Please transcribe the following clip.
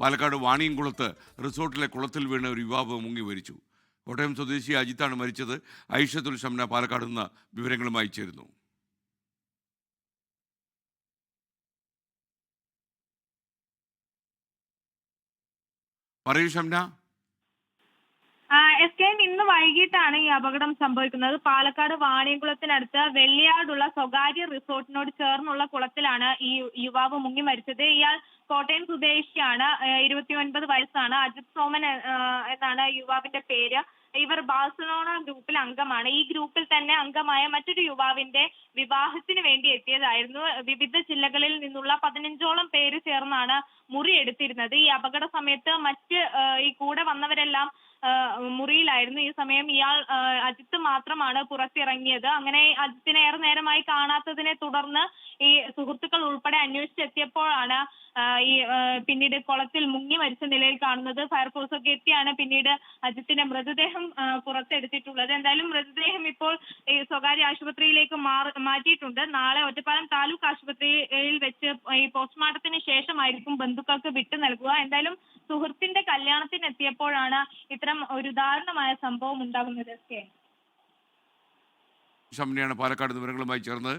പാലക്കാട് വാണിയംകുളത്ത് റിസോർട്ടിലെ കുളത്തിൽ വീണ ഒരു യുവാവ് മുങ്ങി മരിച്ചു. കോട്ടയം സ്വദേശി അജിത്താണ് മരിച്ചത്. ഐഷത്തുൽ ഷംന പാലക്കാട് നിന്ന് വിവരങ്ങളുമായി ചേരുന്നു. പറയൂ ഷംന. എസ് കെ ഇന്ന് വൈകിട്ടാണ് ഈ അപകടം സംഭവിക്കുന്നത്. പാലക്കാട് വാണിയംകുളത്തിനടുത്ത് വെള്ളിയാടുള്ള സ്വകാര്യ റിസോർട്ടിനോട് ചേർന്നുള്ള കുളത്തിലാണ് ഈ യുവാവ് മുങ്ങി മരിച്ചത്. ഇയാൾ കോട്ടയം സ്വദേശിയാണ്. ഇരുപത്തി ഒൻപത് വയസ്സാണ്. അജിത് സോമൻ എന്നാണ് യുവാവിന്റെ പേര്. ഇവർ ബാഴ്സലോണ ഗ്രൂപ്പിൽ അംഗമാണ്. ഈ ഗ്രൂപ്പിൽ തന്നെ അംഗമായ മറ്റൊരു യുവാവിന്റെ വിവാഹത്തിന് വേണ്ടി എത്തിയതായിരുന്നു. വിവിധ ജില്ലകളിൽ നിന്നുള്ള പതിനഞ്ചോളം പേര് ചേർന്നാണ് മുറി എടുത്തിരുന്നത്. ഈ അപകട സമയത്ത് മറ്റ് ഈ കൂടെ വന്നവരെല്ലാം മുറിയിലായിരുന്നു. ഈ സമയം ഇയാൾ അജിത്ത് മാത്രമാണ് പുറത്തിറങ്ങിയത്. അങ്ങനെ അജിത്തിനെ ഏറെ നേരമായി കാണാത്തതിനെ തുടർന്ന് ഈ സുഹൃത്തുക്കൾ ഉൾപ്പെടെ അന്വേഷിച്ചെത്തിയപ്പോഴാണ് ഈ പിന്നീട് കുളത്തിൽ മുങ്ങി മരിച്ച നിലയിൽ കാണുന്നത്. ഫയർഫോഴ്സ് ഒക്കെ എത്തിയാണ് പിന്നീട് അജിത്തിന്റെ മൃതദേഹം പുറത്തെടുത്തിട്ടുള്ളത്. എന്തായാലും മൃതദേഹം ഇപ്പോൾ സ്വകാര്യ ആശുപത്രിയിലേക്ക് മാറ്റിയിട്ടുണ്ട്. നാളെ ഒറ്റപ്പാലം താലൂക്ക് ആശുപത്രിയിൽ വെച്ച് ഈ പോസ്റ്റ്മോർട്ടത്തിന് ശേഷമായിരിക്കും ബന്ധുക്കൾക്ക് വിട്ടു നൽകുക. എന്തായാലും സുഹൃത്തിന്റെ കല്യാണത്തിന് എത്തിയപ്പോഴാണ് ഇത്തരം ഒരു ദാരുണമായ സംഭവം ഉണ്ടാകുന്നത്. എസ് ഷംനയാണ് പാലക്കാട് വിവരങ്ങളുമായി ചേർന്നത്.